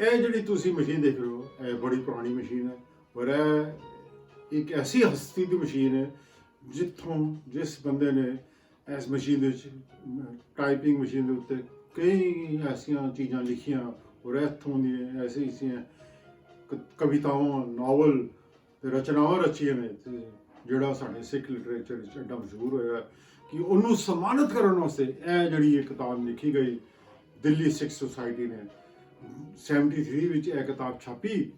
ਇਹ ਜਿਹੜੀ ਤੁਸੀਂ ਮਸ਼ੀਨ ਦੇਖ ਰਹੇ ਹੋ, ਇਹ ਬੜੀ ਪੁਰਾਣੀ ਮਸ਼ੀਨ ਹੈ ਪਰ ਇਹ ਇੱਕ ਐਸੀ ਹਸਤੀ ਦੀ ਮਸ਼ੀਨ ਹੈ ਜਿੱਥੋਂ ਜਿਸ ਬੰਦੇ ਨੇ ਇਸ ਮਸ਼ੀਨ ਦੇ ਵਿੱਚ ਟਾਈਪਿੰਗ ਮਸ਼ੀਨ ਦੇ ਉੱਤੇ ਕਈ ਐਸੀਆਂ ਚੀਜ਼ਾਂ ਲਿਖੀਆਂ ਔਰ ਇੱਥੋਂ ਦੀਆਂ ਐਸੀ ਐਸੀਆਂ ਕਵਿਤਾਵਾਂ ਨਾਵਲ ਤੇ ਰਚਨਾਵਾਂ ਰਚੀਆਂ ਨੇ ਤੇ ਜਿਹੜਾ ਸਾਡੇ ਸਿੱਖ ਲਿਟਰੇਚਰ ਵਿੱਚ ਐਡਾ ਮਸ਼ਹੂਰ ਹੋਇਆ ਕਿ ਉਹਨੂੰ ਸਨਮਾਨਿਤ ਕਰਨ ਵਾਸਤੇ ਇਹ ਜਿਹੜੀ ਇਹ ਕਿਤਾਬ ਲਿਖੀ ਗਈ ਦਿੱਲੀ ਸਿੱਖ ਸੁਸਾਇਟੀ ਨੇ। 73 ਵਿੱਚ ਇਹ ਕਿਤਾਬ ਛਾਪੀ।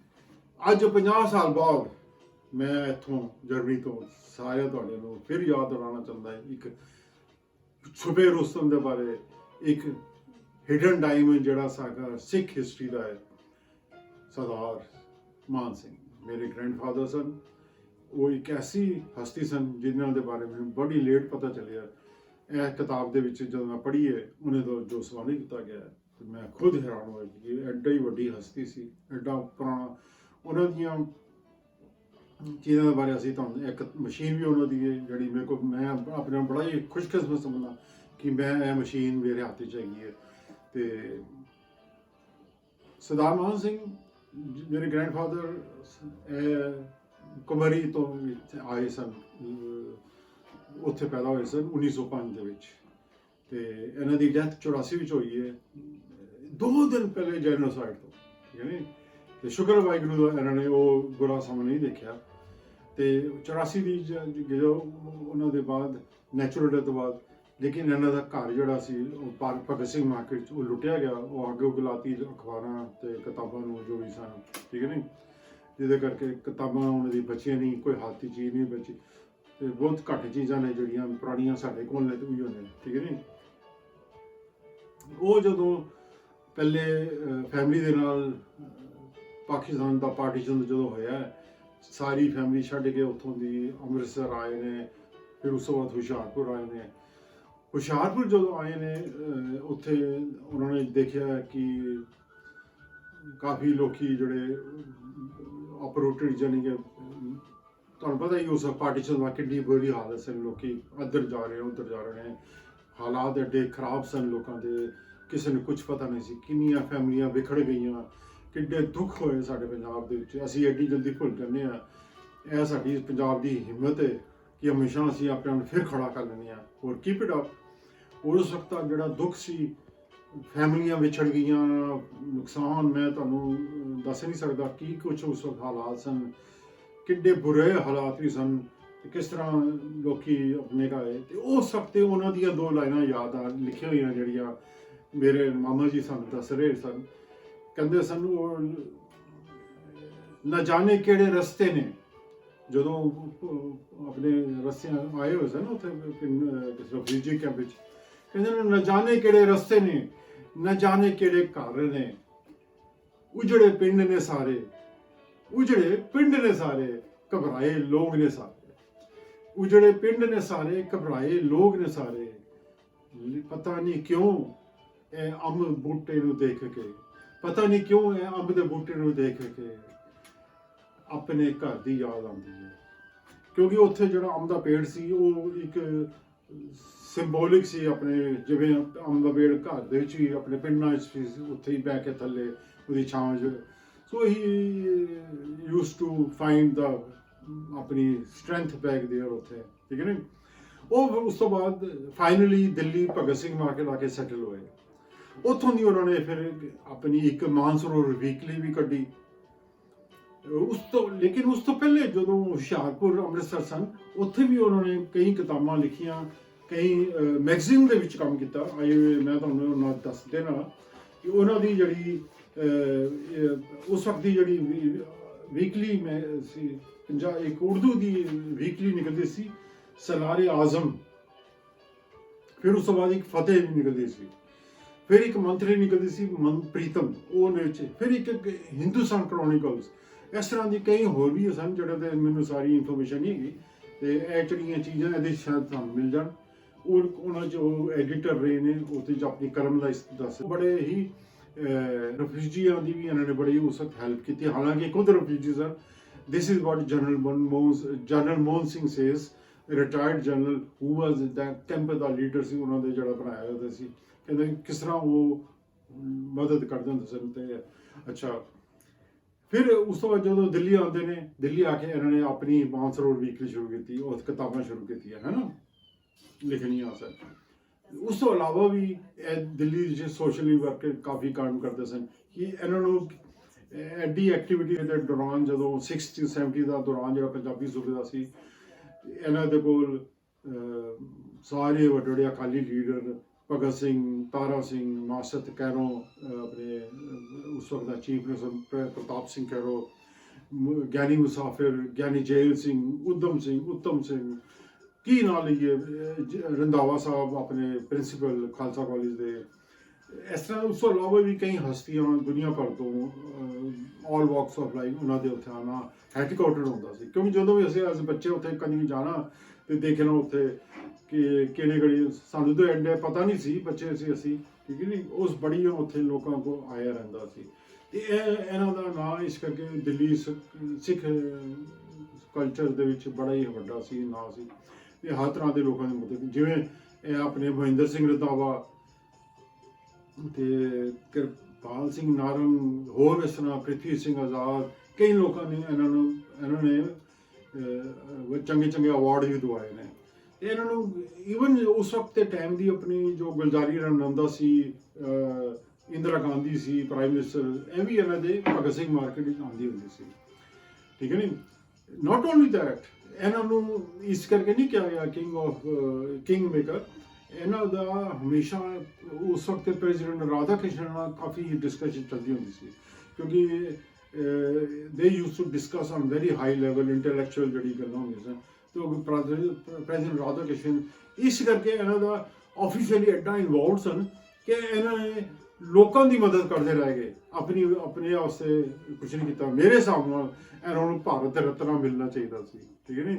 ਅੱਜ 50 ਸਾਲ ਬਾਅਦ ਮੈਂ ਇੱਥੋਂ ਜਰਮਨੀ ਤੋਂ ਸਾਰੇ ਤੁਹਾਡੇ ਨੂੰ ਫਿਰ ਯਾਦ ਦਿਲਾਉਣਾ ਚਾਹੁੰਦਾ ਇੱਕ ਛੁਪੇ ਰੁਸਤਮ ਦੇ ਬਾਰੇ ਇੱਕ ਹਿਡਨ ਡਾਇਮੰਡ ਜਿਹੜਾ ਸਾਡਾ ਸਿੱਖ ਹਿਸਟਰੀ ਦਾ ਹੈ ਸਰਦਾਰ ਮਾਨ ਸਿੰਘ। ਮੇਰੇ ਗ੍ਰੈਂਡਫਾਦਰ ਸਨ ਉਹ ਇੱਕ ਐਸੀ ਹਸਤੀ ਸਨ ਜਿਨ੍ਹਾਂ ਦੇ ਬਾਰੇ ਮੈਨੂੰ ਬੜੀ ਲੇਟ ਪਤਾ ਚੱਲਿਆ। ਇਹ ਕਿਤਾਬ ਦੇ ਵਿੱਚ ਜਦੋਂ ਮੈਂ ਪੜ੍ਹੀ ਹੈ ਉਹਨੇ ਤੋਂ ਜੋ ਸਵਾਲ ਕੀਤਾ ਗਿਆ ਹੈ, ਤੇ ਮੈਂ ਖੁਦ ਹੈਰਾਨ ਹੋਇਆ ਕਿ ਐਡਾ ਹੀ ਵੱਡੀ ਹਸਤੀ ਸੀ, ਐਡਾ ਪੁਰਾਣਾ। ਉਹਨਾਂ ਦੀਆਂ ਚੀਜ਼ਾਂ ਦੇ ਬਾਰੇ ਅਸੀਂ ਤੁਹਾਨੂੰ, ਇੱਕ ਮਸ਼ੀਨ ਵੀ ਉਹਨਾਂ ਦੀ ਹੈ, ਜਿਹੜੀ ਮੇਰੇ ਕੋਲ, ਮੈਂ ਆਪਣੇ ਆਪ ਬੜਾ ਹੀ ਖੁਸ਼ਕਿਸਮਤ ਸਮਝਦਾ ਕਿ ਮੈਂ ਇਹ ਮਸ਼ੀਨ ਮੇਰੇ ਹੱਥ 'ਚ ਹੈਗੀ ਹੈ। ਤੇ ਸਰਦਾਰ ਮੋਹਨ ਸਿੰਘ ਜ- ਮੇਰੇ ਗ੍ਰੈਂਡਫਾਦਰ ਕੁਮਰੀ ਤੋਂ ਆਏ ਸਨ ਉੱਥੇ ਪੈਦਾ ਹੋਏ ਸਨ 1905 ਦੇ ਵਿੱਚ। ਤੇ ਇਹਨਾਂ ਦੀ ਡੈਥ 84 ਵਿੱਚ ਹੋਈ ਹੈ। ਦੋ ਦਿਨ ਪਹਿਲੇ ਜੈਨੋਸਾਈਡ ਤੋਂ। ਯਾਨੀ ਤੇ ਸ਼ੁਕਰ ਵਾਹਿਗੁਰੂ ਦਾ ਇਹਨਾਂ ਨੇ ਉਹ ਬੁਰਾ ਸਮਾਂ ਨਹੀਂ ਦੇਖਿਆ। ਤੇ 84 ਦੀ ਜਦੋਂ ਉਹਨਾਂ ਦੇ ਬਾਅਦ ਨੈਚੁਰਲ ਡੈਥ ਬਾਅਦ, ਲੇਕਿਨ ਇਹਨਾਂ ਦਾ ਘਰ ਜਿਹੜਾ ਸੀ, ਉਹ ਪਾਰਕ ਭਗਤ ਸਿੰਘ ਮਾਰਕੀਟ 'ਚ ਉਹ ਲੁੱਟਿਆ ਗਿਆ। ਉਹ ਅੱਗੇ ਉਗਲਾਤੀ ਅਖਬਾਰਾਂ ਤੇ ਕਿਤਾਬਾਂ ਨੂੰ ਜੋ ਵੀ ਸਨ, ਠੀਕ ਹੈ ਨਹੀਂ ਜਿਹਦੇ ਕਰਕੇ ਕਿਤਾਬਾਂ ਉਹਨਾਂ ਦੀ ਬਚੀਆਂ ਨਹੀਂ, ਕੋਈ ਹਾਥੀ ਚੀਜ਼ ਨਹੀਂ ਬਚੀ। ਤੇ ਬਹੁਤ ਘੱਟ ਚੀਜ਼ਾਂ ਨੇ ਜਿਹੜੀਆਂ ਪੁਰਾਣੀਆਂ ਸਾਡੇ ਕੋਲ ਨੇ ਤੇ ਉਹੀ ਨੇ, ਠੀਕ ਹੈ ਨਹੀਂ ਉਹ ਜਦੋਂ ਪਹਿਲੇ ਫੈਮਿਲੀ ਦੇ ਨਾਲ ਪਾਕਿਸਤਾਨ ਦਾ ਪਾਰਟੀਸ਼ਨ ਜਦੋਂ ਹੋਇਆ, ਸਾਰੀ ਫੈਮਿਲੀ ਛੱਡ ਕੇ ਉੱਥੋਂ ਦੀ ਅੰਮ੍ਰਿਤਸਰ ਆਏ ਨੇ, ਫਿਰ ਉਸ ਤੋਂ ਬਾਅਦ ਹੁਸ਼ਿਆਰਪੁਰ ਆਏ ਨੇ। ਹੁਸ਼ਿਆਰਪੁਰ ਜਦੋਂ ਆਏ ਨੇ ਉੱਥੇ ਉਹਨਾਂ ਨੇ ਦੇਖਿਆ ਕਿ ਕਾਫੀ ਲੋਕੀ ਜਿਹੜੇ ਅਪਰੂਟਡ ਜਾਨੀ ਕਿ, ਤੁਹਾਨੂੰ ਪਤਾ ਹੀ ਉਸ ਪਾਰਟੀਸ਼ਨ ਦਾ ਕਿੰਨੀ ਬੁਰੀ ਹਾਲਤ ਸੀ ਲੋਕੀ ਇੱਧਰ ਜਾ ਰਹੇ ਉੱਧਰ ਜਾ ਰਹੇ ਨੇ। ਹਾਲਾਤ ਐਡੇ ਖਰਾਬ ਸਨ ਲੋਕਾਂ ਦੇ। ਕਿਸੇ ਨੂੰ ਕੁਝ ਪਤਾ ਨਹੀਂ ਸੀ, ਕਿੰਨੀਆਂ ਫੈਮਲੀਆਂ ਵਿਖੜ ਗਈਆਂ, ਕਿੱਡੇ ਦੁੱਖ ਹੋਏ ਸਾਡੇ ਪੰਜਾਬ ਦੇ ਵਿੱਚ। ਅਸੀਂ ਐਡੀ ਜਲਦੀ ਭੁੱਲ ਜਾਂਦੇ ਆ ਇਹ ਸਾਡੀ ਪੰਜਾਬ ਦੀ ਹਿੰਮਤ ਹੈ ਕਿ ਹਮੇਸ਼ਾ ਅਸੀਂ ਆਪਣੇ ਆਪ ਨੂੰ ਫਿਰ ਖੜਾ ਕਰ ਲੈਂਦੇ ਆ ਹੋਰ ਕੀਪ ਇਟ ਅਪ ਉਸ ਵਕਤ ਜਿਹੜਾ ਦੁੱਖ ਸੀ, ਫੈਮਲੀਆਂ ਵਿਛੜ ਗਈਆਂ, ਨੁਕਸਾਨ ਮੈਂ ਤੁਹਾਨੂੰ ਦੱਸ ਨਹੀਂ ਸਕਦਾ ਕੀ ਕੁਝ ਉਸ ਵਕਤ ਹਾਲਾਤ ਸਨ, ਕਿੱਡੇ ਬੁਰੇ ਹਾਲਾਤ ਵੀ ਸਨ, ਤੇ ਕਿਸ ਤਰ੍ਹਾਂ ਲੋਕੀ ਆਪਣੇ ਗਾਏ ਤੇ ਉਸ ਵਕਤ ਤੇ ਉਹਨਾਂ ਦੀਆਂ ਦੋ ਲਾਈਨਾਂ ਯਾਦ ਆ, ਲਿਖੀਆਂ ਹੋਈਆਂ ਜਿਹੜੀਆਂ ਮੇਰੇ ਮਾਮਾ ਜੀ ਸਾਨੂੰ ਦੱਸ ਰਹੇ ਸਨ। ਕਹਿੰਦੇ ਸਨ ਉਹ ਨਾ ਜਾਣੇ ਕਿਹੜੇ ਰਸਤੇ ਨੇ। ਜਦੋਂ ਆਪਣੇ ਰਸਤਿਆਂ ਆਏ ਹੋਏ ਸਨ ਉੱਥੇ ਕਿਸੇ ਰਿਫਿਊਜੀ ਕੈਂਪ ਵਿੱਚ। ਕਹਿੰਦੇ ਨੇ ਨਾ ਜਾਣੇ ਕਿਹੜੇ ਰਸਤੇ ਨੇ, ਨਾ ਜਾਣੇ ਕਿਹੜੇ ਘਰ ਨੇ। ਉਜੜੇ ਪਿੰਡ ਨੇ ਸਾਰੇ। ਉਜੜੇ ਪਿੰਡ ਨੇ ਸਾਰੇ, ਘਬਰਾਏ ਲੋਕ ਨੇ ਸਾਰੇ। ਉਜੜੇ ਪਿੰਡ ਨੇ ਸਾਰੇ, ਘਬਰਾਏ ਲੋਕ ਨੇ ਸਾਰੇ। ਪਤਾ ਨਹੀਂ ਕਿਉਂ ਇਹ ਅੰਬ ਬੂਟੇ ਨੂੰ ਦੇਖ ਕੇ। ਪਤਾ ਨਹੀਂ ਕਿਉਂ ਇਹ ਅੰਬ ਦੇ ਬੂਟੇ ਨੂੰ ਦੇਖ ਕੇ ਆਪਣੇ ਘਰ ਦੀ ਯਾਦ ਆਉਂਦੀ ਹੈ ਕਿਉਂਕਿ ਉੱਥੇ ਜਿਹੜਾ ਅੰਬ ਦਾ ਪੇੜ ਸੀ, ਉਹ ਇੱਕ ਸਿੰਬੋਲਿਕ ਸੀ ਆਪਣੇ, ਜਿਵੇਂ ਅੰਬ ਦਾ ਪੇੜ ਘਰ ਦੇ ਵਿੱਚ ਹੀ ਆਪਣੇ ਪਿੰਡਾਂ ਵਿੱਚ ਉੱਥੇ ਹੀ ਬਹਿ ਕੇ ਥੱਲੇ ਉਹਦੀ ਛਾਂ 'ਚ so he used to find the ਆਪਣੀ ਸਟਰੈਂਥ ਬੈਕ ਦੇਅਰ ਉੱਥੇ, ਠੀਕ ਹੈ ਨਾ? ਉਹ ਉਸ ਤੋਂ ਬਾਅਦ ਫਾਈਨਲੀ ਦਿੱਲੀ ਭਗਤ ਸਿੰਘ ਮਾਰਕੀਟ ਆ ਕੇ ਸੈਟਲ ਹੋਏ। ਉੱਥੋਂ ਦੀ ਉਹਨਾਂ ਨੇ ਫਿਰ ਆਪਣੀ ਇੱਕ ਮਾਨਸਰੋਵਰ ਵੀਕਲੀ ਵੀ ਕੱਢੀ। ਉਸ ਤੋਂ ਲੇਕਿਨ ਉਸ ਤੋਂ ਪਹਿਲੇ ਜਦੋਂ ਹੁਸ਼ਿਆਰਪੁਰ ਅੰਮ੍ਰਿਤਸਰ ਸਨ ਉੱਥੇ ਵੀ ਉਹਨਾਂ ਨੇ ਕਈ ਕਿਤਾਬਾਂ ਲਿਖੀਆਂ ਕਈ ਮੈਗਜ਼ੀਨ ਦੇ ਵਿੱਚ ਕੰਮ ਕੀਤਾ। ਆਏ ਮੈਂ ਤੁਹਾਨੂੰ ਉਹਨਾਂ ਦੱਸ ਦੇਣਾ ਕਿ ਉਹਨਾਂ ਦੀ ਜਿਹੜੀ ਅਹ, ਉਸ ਵਕਤ ਦੀ ਜਿਹੜੀ ਵੀਕਲੀ ਮੈਂ ਸੀ ਪੰਜਾਬ ਇੱਕ ਉਰਦੂ ਦੀ ਵੀਕਲੀ ਨਿਕਲਦੀ ਸੀ ਸਲਾਰੇ ਆਜ਼ਮ। ਫਿਰ ਉਸ ਤੋਂ ਬਾਅਦ ਇੱਕ ਫਤਿਹ ਵੀ ਨਿਕਲਦੀ ਸੀ। ਫਿਰ ਇੱਕ ਮੰਤਰੀ ਨਿਕਲਦੀ ਸੀ ਮਨਪ੍ਰੀਤਮ ਉਹ ਨੇ ਵਿੱਚ। ਫਿਰ ਇੱਕ ਇੱਕ ਹਿੰਦੁਸਤਾਨ ਕ੍ਰੋਨਿਕਲਸ ਇਸ ਤਰ੍ਹਾਂ ਦੀ ਕਈ ਹੋਰ ਵੀ ਸਨ ਜਿਹੜੇ ਤੇ ਮੈਨੂੰ ਸਾਰੀ ਇਨਫੋਰਮੇਸ਼ਨ ਨਹੀਂ ਹੈਗੀ। ਤੇ ਇਹ ਜਿਹੜੀਆਂ ਚੀਜ਼ਾਂ ਇਹਦੇ ਸ਼ਾਇਦ ਤੁਹਾਨੂੰ ਮਿਲ ਜਾਣ। ਉਹ ਉਹਨਾਂ ਚ ਉਹ ਐਡੀਟਰ ਰਹੇ ਨੇ ਉਹਦੇ ਚ ਆਪਣੀ ਕਰਮ ਦਾ ਦੱਸ ਬੜੇ ਹੀ ਰਫਿਊਜੀਆਂ ਦੀ ਵੀ ਇਹਨਾਂ ਨੇ ਬੜੀ ਉਸ ਵਕਤ ਹੈਲਪ ਕੀਤੀ। ਹਾਲਾਂਕਿ ਖੁਦ ਰਫਿਊਜੀ ਸਨ this is what general Manmohan general Mohan Singh says retired general who was the camp ਦਾ ਲੀਡਰ ਸੀ, ਉਹਨਾਂ ਦੇ ਜਿਹੜਾ ਬਣਾਇਆ ਹੋਇਆ ਸੀ। ਕਹਿੰਦੇ ਕਿਸ ਤਰ੍ਹਾਂ ਉਹ ਮਦਦ ਕਰਦੇ ਹੁੰਦੇ ਸਨ ਤੇ ਅੱਛਾ। ਫਿਰ ਉਸ ਤੋਂ ਬਾਅਦ ਜਦੋਂ ਦਿੱਲੀ ਆਉਂਦੇ ਨੇ, ਦਿੱਲੀ ਆ ਕੇ ਇਹਨਾਂ ਨੇ ਆਪਣੀ ਬਾਂਸਰੋਡ ਵੀਕਲੀ ਸ਼ੁਰੂ ਕੀਤੀ, ਉਹ ਕਿਤਾਬਾਂ ਸ਼ੁਰੂ ਕੀਤੀਆਂ, ਹੈ ਨਾ? ਲਿਖਣੀਆਂ ਸਨ। ਉਸ ਤੋਂ ਇਲਾਵਾ ਵੀ ਇਹ ਦਿੱਲੀ ਵਿੱਚ ਸੋਸ਼ਲੀ ਵਰਕਰ ਕਾਫੀ ਕੰਮ ਕਰਦੇ ਸਨ ਕਿ ਇਹਨਾਂ ਨੂੰ ਐਡੀ ਐਕਟੀਵਿਟੀ ਦੇ ਦੌਰਾਨ ਜਦੋਂ 60 70 ਦਾ ਦੌਰਾਨ ਜਿਹੜਾ ਪੰਜਾਬੀ ਸੂਬੇ ਦਾ ਸੀ, ਇਹਨਾਂ ਦੇ ਕੋਲ ਸਾਰੇ ਵੱਡੇ ਵੱਡੇ ਅਕਾਲੀ ਲੀਡਰ ਭਗਤ ਸਿੰਘ ਤਾਰਾ ਸਿੰਘ ਮਾਸਤ ਕੈਰੋ ਆਪਣੇ ਉਸ ਵਕਤ ਦਾ ਚੀਫ ਮਿਨਿਸਟਰ ਪ੍ਰਤਾਪ ਸਿੰਘ ਕੈਰੋ ਗਿਆਨੀ ਮੁਸਾਫਿਰ ਗਿਆਨੀ ਜੈਲ ਸਿੰਘ ਉਦਮ ਸਿੰਘ ਉੱਤਮ ਸਿੰਘ ਕੀ ਨਾਂ ਲਈਏ ਅਹ, ਰੰਧਾਵਾ ਸਾਹਿਬ ਆਪਣੇ ਪ੍ਰਿੰਸੀਪਲ ਖਾਲਸਾ ਕਾਲਜ ਦੇ। ਇਸ ਤਰ੍ਹਾਂ ਉਸ ਤੋਂ ਇਲਾਵਾ ਵੀ ਕਈ ਹਸਤੀਆਂ ਦੁਨੀਆ ਭਰ ਤੋਂ ਆਲ ਵਾਕਸ ਆਫ ਲਾਈਫ ਉਹਨਾਂ ਦੇ ਉੱਥੇ ਆਣਾ ਹੈਡਕੁਆਟਰ ਹੁੰਦਾ ਸੀ। ਕਿਉਂਕਿ ਜਦੋਂ ਵੀ ਅਸੀਂ ਐਸ ਬੱਚੇ ਉੱਥੇ ਕਦੀ ਜਾਣਾ ਤੇ ਦੇਖਣਾ ਉੱਥੇ ਕਿ ਕਿਹੜੇ ਗੜੀ ਸਾਨੂੰ ਤਾਂ ਐਡੇ ਪਤਾ ਨਹੀਂ ਸੀ, ਬੱਚੇ ਸੀ ਅਸੀਂ, ਠੀਕ ਹੈ ਨਹੀਂ ਉਸ ਬੜੀ ਉੱਥੇ ਲੋਕਾਂ ਕੋ ਆਇਆ ਰਹਿੰਦਾ ਸੀ। ਤੇ ਇਹ ਇਹਨਾਂ ਦਾ ਨਾਂ ਇਸ ਕਰਕੇ ਦਿੱਲੀ ਸਿੱਖ- ਸਿੱਖ ਕਲਚਰ ਦੇ ਵਿੱਚ ਬੜਾ ਹੀ ਵੱਡਾ ਸੀ ਨਾਂ ਸੀ। ਇਹ ਹਰ ਤਰ੍ਹਾਂ ਦੇ ਲੋਕਾਂ ਦੇ ਮਦਦ ਜਿਵੇਂ ਇਹ ਆਪਣੇ ਮਹਿੰਦਰ ਸਿੰਘ ਰੰਧਾਵਾ ਤੇ ਕਿਰਪਾਲ ਸਿੰਘ ਨਾਰੰਗ, ਹੋਰ ਇਸ ਤਰ੍ਹਾਂ ਪ੍ਰਿਥਵੀ ਸਿੰਘ ਆਜ਼ਾਦ, ਕਈ ਲੋਕਾਂ ਨੇ ਇਹਨਾਂ ਨੂੰ, ਇਹਨਾਂ ਨੇ ਚੰਗੇ ਚੰਗੇ ਅਵਾਰਡ ਵੀ ਦਵਾਏ ਨੇ। ਇਹਨਾਂ ਨੂੰ ਈਵਨ ਉਸ ਵਕਤ ਦੇ ਟਾਈਮ ਦੀ ਆਪਣੀ ਜੋ ਗੁਲਜ਼ਾਰੀ ਰਣਨੰਦਾ ਸੀ ਇੰਦਰਾ ਗਾਂਧੀ ਸੀ ਪ੍ਰਾਈਮ ਮਿਨਿਸਟਰ ਇਹ ਵੀ ਇਹਨਾਂ ਦੇ ਭਗਤ ਸਿੰਘ ਮਾਰਕੀਟ ਵਿੱਚ ਆਉਂਦੀ ਹੁੰਦੀ ਸੀ। ਠੀਕ ਹੈ ਨਹੀਂ ਨਾਟ ਓਨਲੀ ਦੈਟ ਇਹਨਾਂ ਨੂੰ ਇਸ ਕਰਕੇ ਨਹੀਂ ਕਿਹਾ ਗਿਆ ਕਿੰਗ ਆਫ ਕਿੰਗ ਮੇਕਰ ਇਹਨਾਂ ਦਾ ਹਮੇਸ਼ਾ ਉਸ ਵਕਤ ਦੇ ਪ੍ਰੈਜ਼ੀਡੈਂਟ ਰਾਧਾ ਕ੍ਰਿਸ਼ਨ ਨਾਲ ਕਾਫੀ ਡਿਸਕਸ਼ਨ ਚੱਲਦੀ ਹੁੰਦੀ ਸੀ। ਕਿਉਂਕਿ they used to discuss on very high level intellectual ਜਿਹੜੀ ਗੱਲਾਂ ਹੁੰਦੀਆਂ ਸਨ। ਪ੍ਰੈਜ਼ੀਡੈਂਟ ਰਾਧਾ ਕ੍ਰਿਸ਼ਨ ਇਸ ਕਰਕੇ ਇਹਨਾਂ ਦਾ ਆਫੀਸ਼ੀਅਲੀ ਐਡਾ ਇਨਵੋਲਵਡ ਸਨ ਕਿ ਇਹਨਾਂ ਨੇ ਲੋਕਾਂ ਦੀ ਮਦਦ ਕਰਦੇ ਰਹਿ ਗਏ। ਆਪਣੀ, ਆਪਣੇ ਵਾਸਤੇ ਕੁਝ ਨਹੀਂ ਕੀਤਾ। ਮੇਰੇ ਹਿਸਾਬ ਨਾਲ ਇਹਨਾਂ ਨੂੰ ਭਾਰਤ ਰਤਨਾ ਮਿਲਣਾ ਚਾਹੀਦਾ ਸੀ। ਠੀਕ ਹੈ ਨਹੀਂ?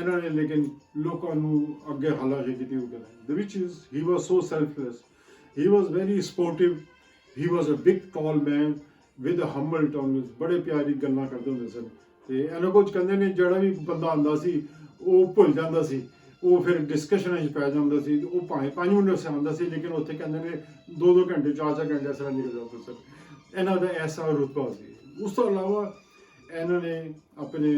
ਇਹਨਾਂ ਨੇ ਲੇਕਿਨ ਲੋਕਾਂ ਨੂੰ ਅੱਗੇ ਹਾਲਾਸ਼ੀ ਕੀਤੀ ਉਹ ਕਹਿੰਦੇ the which is he was so selfless. He was very sportive. He was a big, tall man with a humble tongue. ਬੜੇ ਪਿਆਰੀ ਗੱਲਾਂ ਕਰਦੇ ਹੁੰਦੇ ਸਨ। ਤੇ ਇਹਨਾਂ ਕੁਝ ਕਹਿੰਦੇ ਨੇ, ਜਿਹੜਾ ਵੀ ਬੰਦਾ ਆਂਦਾ ਸੀ ਉਹ ਭੁੱਲ ਜਾਂਦਾ ਸੀ। ਉਹ ਫਿਰ ਡਿਸਕਸ਼ਨਾਂ 'ਚ ਪੈ ਜਾਂਦਾ ਸੀ। ਉਹ ਭਾਵੇਂ 5 ਮਿੰਟ ਸੇ ਆਉਂਦਾ ਸੀ, ਲੇਕਿਨ ਉੱਥੇ ਕਹਿੰਦੇ ਨੇ 2-2 ਘੰਟੇ 4-4 ਘੰਟੇ ਇਸ ਤਰ੍ਹਾਂ ਨਿਕਲ ਜਾਂਦੇ ਸਨ ਇਹਨਾਂ ਦਾ ਐਸਾ ਰੁਤਬਾ ਸੀ ਉਸ ਤੋਂ ਇਲਾਵਾ ਇਹਨਾਂ ਨੇ ਆਪਣੇ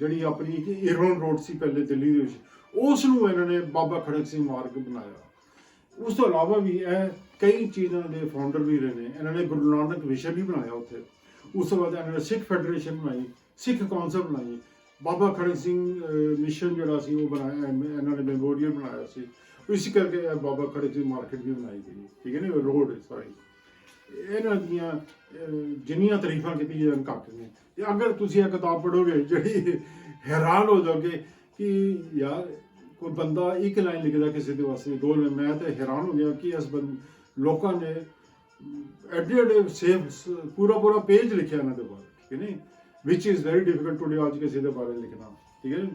ਜਿਹੜੀ ਆਪਣੀ ਇੱਕ ਇਰੋਨ ਰੋਡ ਸੀ ਪਹਿਲੇ ਦਿੱਲੀ ਦੇ ਵਿੱਚ, ਉਸ ਨੂੰ ਇਹਨਾਂ ਨੇ ਬਾਬਾ ਖੜਕ ਸਿੰਘ ਮਾਰਗ ਬਣਾਇਆ। ਉਸ ਤੋਂ ਇਲਾਵਾ ਵੀ ਇਹ ਕਈ ਚੀਜ਼ਾਂ ਦੇ ਫਾਊਂਡਰ ਵੀ ਰਹੇ ਨੇ। ਇਹਨਾਂ ਨੇ ਗੁਰੂ ਨਾਨਕ ਮਿਸ਼ਨ ਵੀ ਬਣਾਇਆ ਉੱਥੇ। ਉਸ ਤੋਂ ਬਾਅਦ ਇਹਨਾਂ ਨੇ ਸਿੱਖ ਫੈਡਰੇਸ਼ਨ ਬਣਾਈ, ਸਿੱਖ ਕੌਂਸਲ ਬਣਾਈ। ਬਾਬਾ ਖੜਕ ਸਿੰਘ ਮਿਸ਼ਨ ਜਿਹੜਾ ਸੀ ਉਹ ਬਣਾਇਆ ਇਹਨਾਂ ਨੇ ਮੈਮੋਰੀਅਲ ਬਣਾਇਆ ਸੀ। ਇਸ ਕਰਕੇ ਇਹ ਬਾਬਾ ਖੜਕ ਸਿੰਘ ਮਾਰਕੀਟ ਵੀ ਬਣਾਈ ਗਈ ਠੀਕ ਹੈ ਨਾ? ਰੋਡ ਸੌਰੀ ਇਹਨਾਂ ਦੀਆਂ ਜਿੰਨੀਆਂ ਤਾਰੀਫਾਂ ਕੀਤੀਆਂ ਜਾਣ ਘੱਟ ਨੇ। ਤੇ ਅਗਰ ਤੁਸੀਂ ਇਹ ਕਿਤਾਬ ਪੜ੍ਹੋਗੇ, ਜਿਹੜੀ ਹੈਰਾਨ ਹੋ ਜਾਓਗੇ ਕਿ ਯਾਰ, ਕੋਈ ਬੰਦਾ ਇੱਕ ਲਾਈਨ ਲਿਖਦਾ ਕਿਸੇ ਦੇ ਵਾਸਤੇ, ਦੋ ਲਾਈਨ ਮੈਂ ਤਾਂ ਹੈਰਾਨ ਹੋ ਗਿਆ ਕਿ ਇਸ ਬੰਦ ਲੋਕਾਂ ਨੇ ਐਡੇ ਐਡੇ ਸੇਵ ਪੂਰਾ ਪੂਰਾ ਪੇਜ ਲਿਖਿਆ ਇਹਨਾਂ ਦੇ ਬਾਰੇ। ਠੀਕ ਹੈ ਨਹੀਂ which is very difficult today ਅੱਜ ਕਿਸੇ ਦੇ ਬਾਰੇ ਲਿਖਣਾ ਠੀਕ ਹੈ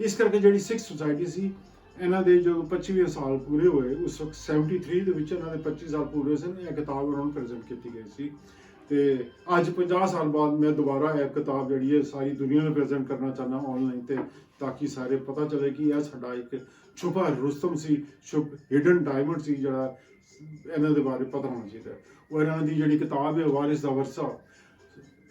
ਇਸ ਕਰਕੇ ਜਿਹੜੀ ਸਿੱਖ ਸੁਸਾਇਟੀ ਸੀ ਇਹਨਾਂ ਦੇ ਜੋ 25 ਸਾਲ ਪੂਰੇ ਹੋਏ ਉਸ ਵਕਤ 73 ਦੇ ਵਿੱਚ ਇਹਨਾਂ ਦੇ 25 ਸਾਲ ਪੂਰੇ ਹੋਏ ਸਨ ਇਹ ਕਿਤਾਬ ਉਹਨਾਂ ਨੂੰ ਪ੍ਰੈਜ਼ੈਂਟ ਕੀਤੀ ਗਈ ਸੀ ਤੇ ਅੱਜ 50 ਸਾਲ ਬਾਅਦ ਮੈਂ ਦੁਬਾਰਾ ਇਹ ਕਿਤਾਬ ਜਿਹੜੀ ਹੈ ਸਾਰੀ ਦੁਨੀਆ ਨੂੰ ਪ੍ਰੈਜ਼ੈਂਟ ਕਰਨਾ ਚਾਹੁੰਦਾ ਆਨਲਾਈਨ ਤੇ ਤਾਂ ਕਿ ਸਾਰੇ ਪਤਾ ਚਲੇ ਕਿ ਇਹ ਸਾਡਾ ਇੱਕ ਛੁਪਾ ਰੁਸਤਮ ਸੀ ਛੁਪ ਹਿਡਨ ਡਾਇਮੰਡ ਸੀ ਜਿਹੜਾ ਇਹਨਾਂ ਦੇ ਬਾਰੇ ਪਤਾ ਹੋਣਾ ਚਾਹੀਦਾ ਉਹ ਇਹਨਾਂ ਦੀ ਜਿਹੜੀ ਕਿਤਾਬ ਹੈ ਵਾਰਿਸ ਦਾ ਵਰਸਾ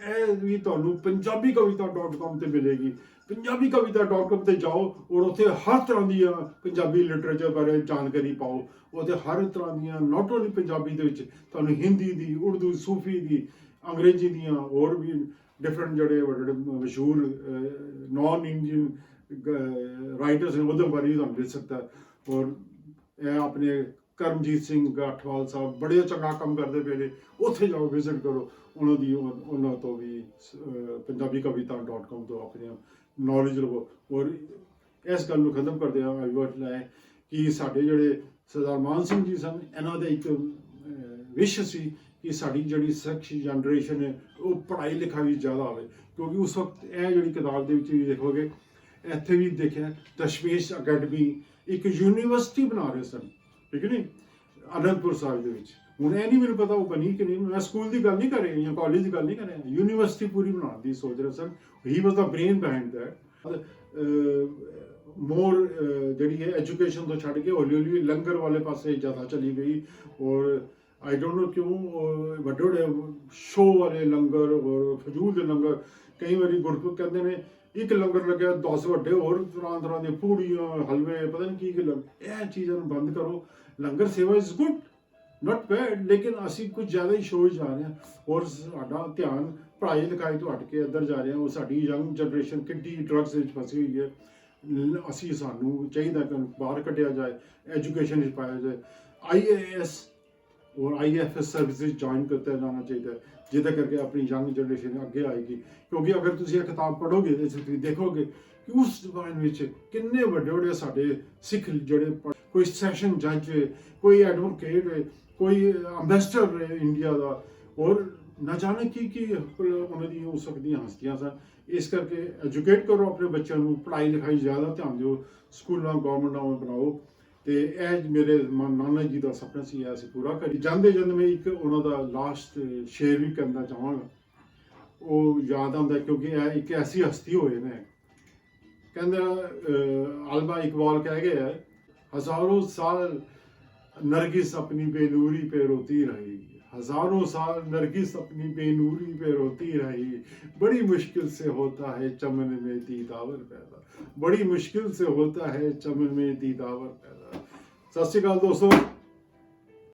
ਇਹ ਵੀ ਤੁਹਾਨੂੰ ਪੰਜਾਬੀ ਕਵਿਤਾ.com ਤੇ ਮਿਲੇਗੀ। ਪੰਜਾਬੀ ਕਵਿਤਾ.com ਤੇ ਜਾਓ ਔਰ ਉੱਥੇ ਹਰ ਤਰ੍ਹਾਂ ਦੀਆਂ ਪੰਜਾਬੀ ਲਿਟਰੇਚਰ ਬਾਰੇ ਜਾਣਕਾਰੀ ਪਾਓ। ਉੱਥੇ ਹਰ ਤਰ੍ਹਾਂ ਦੀਆਂ ਨਾਟ ਓਨਲੀ ਪੰਜਾਬੀ ਦੇ ਵਿੱਚ ਤੁਹਾਨੂੰ ਹਿੰਦੀ ਦੀ, ਉਰਦੂ, ਸੂਫੀ ਦੀ, ਅੰਗਰੇਜ਼ੀ ਦੀਆਂ ਹੋਰ ਵੀ ਡਿਫਰੈਂਟ ਜਿਹੜੇ ਵੱਡੇ ਵੱਡੇ ਮਸ਼ਹੂਰ ਨਾਨ ਇੰਡੀਅਨ ਰਾਈਟਰਸ ਨੇ ਉਹਦੇ ਬਾਰੇ ਵੀ ਤੁਹਾਨੂੰ ਮਿਲ ਸਕਦਾ। ਔਰ ਇਹ ਆਪਣੇ ਕਰਮਜੀਤ ਸਿੰਘ ਗਾਠਵਾਲ ਸਾਹਿਬ ਬੜੇ ਚੰਗਾ ਕੰਮ ਕਰਦੇ ਪਏ ਨੇ। ਉੱਥੇ ਜਾਓ ਵਿਜ਼ਿਟ ਕਰੋ। ਉਹਨਾਂ ਦੀ ਉਹ- ਉਹਨਾਂ ਤੋਂ ਵੀ ਅਹ, ਪੰਜਾਬੀ ਕਵਿਤਾ.com ਤੋਂ ਆਪਣੀ ਨੌਲੇਜ ਲਵੋ। ਔਰ ਇਸ ਗੱਲ ਨੂੰ ਖਤਮ ਕਰਦੇ ਆ ਆਈ ਵਾਂਟ ਲੈ ਕਿ ਸਾਡੇ ਜਿਹੜੇ ਸਰਦਾਰ ਮਾਨ ਸਿੰਘ ਜੀ ਸਨ ਇਹਨਾਂ ਦਾ ਇੱਕ ਵਿਸ਼ ਸੀ ਕਿ ਸਾਡੀ ਜਿਹੜੀ ਸਖਸ਼ ਜਨਰੇਸ਼ਨ ਹੈ ਉਹ ਪੜ੍ਹਾਈ ਲਿਖਾਈ ਵਿੱਚ ਜ਼ਿਆਦਾ ਹੋਵੇ। ਕਿਉਂਕਿ ਉਸ ਵਕਤ ਇਹ ਜਿਹੜੀ ਕਿਤਾਬ ਦੇ ਵਿੱਚ ਵੀ ਦੇਖੋਗੇ ਇੱਥੇ ਵੀ ਦੇਖਿਆ ਦਸ਼ਮੇਸ਼ ਅਕੈਡਮੀ ਇੱਕ ਯੂਨੀਵਰਸਿਟੀ ਬਣਾ ਰਹੇ ਸਨ। ਠੀਕ ਹੈ ਨਹੀਂ ਅਨੰਦਪੁਰ ਸਾਹਿਬ ਦੇ ਵਿੱਚ। ਹੁਣ ਇਹ ਨਹੀਂ ਮੈਨੂੰ ਪਤਾ ਉਹ ਬਣੀ ਕਿ ਨਹੀਂ। ਮੈਂ ਸਕੂਲ ਦੀ ਗੱਲ ਨਹੀਂ ਕਰ ਰਿਹਾ ਜਾਂ ਕਾਲਜ ਦੀ ਗੱਲ ਨਹੀਂ ਕਰ ਰਿਹਾ। ਯੂਨੀਵਰਸਿਟੀ ਪੂਰੀ ਬਣਾਉਣ ਦੀ ਸੋਚ ਰਿਹਾ ਸਨ। He was the brain behind that more ਜਿਹੜੀ ਹੈ ਐਜੂਕੇਸ਼ਨ ਤੋਂ ਛੱਡ ਕੇ ਹੌਲੀ ਹੌਲੀ ਲੰਗਰ ਵਾਲੇ ਪਾਸੇ ਜ਼ਿਆਦਾ ਚਲੀ ਗਈ। ਔਰ ਆਈ ਡੋਨਟ ਨੋ ਕਿਉਂ ਵੱਡੇ ਵੱਡੇ ਸ਼ੋਅ ਵਾਲੇ ਲੰਗਰ ਔਰ ਫਜ਼ੂਲ ਦੇ ਲੰਗਰ ਕਈ ਵਾਰੀ ਗੁਰਪੁਰ ਕਹਿੰਦੇ ਨੇ, ਇੱਕ ਲੰਗਰ ਲੱਗਿਆ 10 ਵੱਡੇ ਹੋਰ ਤਰ੍ਹਾਂ ਤਰ੍ਹਾਂ ਦੇ ਪੂੜੀਆਂ, ਹਲਵੇ, ਪਤਾ ਨਹੀਂ ਕੀ ਕੀ ਇਹ ਚੀਜ਼ਾਂ ਨੂੰ ਬੰਦ ਕਰੋ। ਲੰਗਰ ਸੇਵਾ ਇਜ਼ ਗੁੱਡ ਨਾਟ ਬੈਡ ਲੇਕਿਨ ਅਸੀਂ ਕੁਝ ਜ਼ਿਆਦਾ ਹੀ ਸ਼ੋਅ ਜਾ ਰਹੇ ਹਾਂ ਔਰ ਸਾਡਾ ਧਿਆਨ ਪੜ੍ਹਾਈ ਲਿਖਾਈ ਤੋਂ ਹਟ ਕੇ ਇੱਧਰ ਜਾ ਰਿਹਾ ਉਹ ਸਾਡੀ ਯੰਗ ਜਨਰੇਸ਼ਨ ਕਿੱਡੀ ਡਰੱਗਸ ਵਿੱਚ ਫਸੀ ਹੋਈ ਹੈ। ਅਸੀਂ ਸਾਨੂੰ ਚਾਹੀਦਾ ਕਿ ਬਾਹਰ ਕੱਢਿਆ ਜਾਏ ਐਜੂਕੇਸ਼ਨ ਵਿੱਚ ਪਾਇਆ ਜਾਏ। ਆਈਏਐਸ ਔਰ ਆਈਐਫਐਸ ਸਰਵਿਸਿਜ਼ ਜੁਆਇਨ ਕਰਤੇ ਜਾਣਾ ਚਾਹੀਦਾ ਜਿਹਦੇ ਕਰਕੇ ਆਪਣੀ ਯੰਗ ਜਨਰੇਸ਼ਨ ਅੱਗੇ ਆਏਗੀ। ਕਿਉਂਕਿ ਅਗਰ ਤੁਸੀਂ ਇਹ ਕਿਤਾਬ ਪੜ੍ਹੋਗੇ ਤੇ ਤੁਸੀਂ ਦੇਖੋਗੇ ਕਿ ਉਸ ਜ਼ਮਾਨੇ ਵਿੱਚ ਕਿੰਨੇ ਵੱਡੇ ਵੱਡੇ ਸਾਡੇ ਸਿੱਖ ਜਿਹੜੇ ਕੋਈ ਸੈਸ਼ਨ ਜੱਜ ਕੋਈ ਐਡਵੋਕੇਟ ਕੋਈ ਅੰਬੈਸਡਰ ਇੰਡੀਆ ਦਾ ਔਰ ਨਾ ਜਾਣੇ ਕੀ ਕੀ ਉਹਨਾਂ ਦੀਆਂ ਹੋ ਸਕਦੀਆਂ ਹਸਤੀਆਂ ਸਨ। ਇਸ ਕਰਕੇ ਐਜੂਕੇਟ ਕਰੋ ਆਪਣੇ ਬੱਚਿਆਂ ਨੂੰ ਪੜ੍ਹਾਈ ਲਿਖਾਈ ਜ਼ਿਆਦਾ ਧਿਆਨ ਦਿਓ ਸਕੂਲਾਂ ਗਵਰਨਮੈਂਟ ਨਾਲ ਬਣਾਓ ਤੇ ਇਹ ਮੇਰੇ ਮ- ਨਾਨਾ ਜੀ ਦਾ ਸੁਪਨਾ ਸੀ ਇਹ ਅਸੀਂ ਪੂਰਾ ਕਰੀ ਜਾਂਦੇ ਜਾਂਦੇ ਮੈਂ ਇੱਕ ਉਹਨਾਂ ਦਾ ਲਾਸਟ ਸ਼ੇਅਰ ਵੀ ਕਰਨਾ ਚਾਹਾਂਗਾ। ਉਹ ਯਾਦ ਆਉਂਦਾ ਕਿਉਂਕਿ ਇਹ ਇੱਕ ਐਸੀ ਹਸਤੀ ਹੋਏ ਨੇ। ਕਹਿੰਦਾ ਅਹ, ਇਕਬਾਲ ਕਹਿ ਗਿਆ हज़ारों साल नरगिस अपनी बेनूरी पे रोती रही। हज़ारों साल नरगिस अपनी बेनूरी पे रोती रही। बड़ी मुश्किल से होता है चमन में दीदावर पैदा। बड़ी मुश्किल से होता है चमन में दीदावर पैदा। सत श्रीकाल दोस्तों।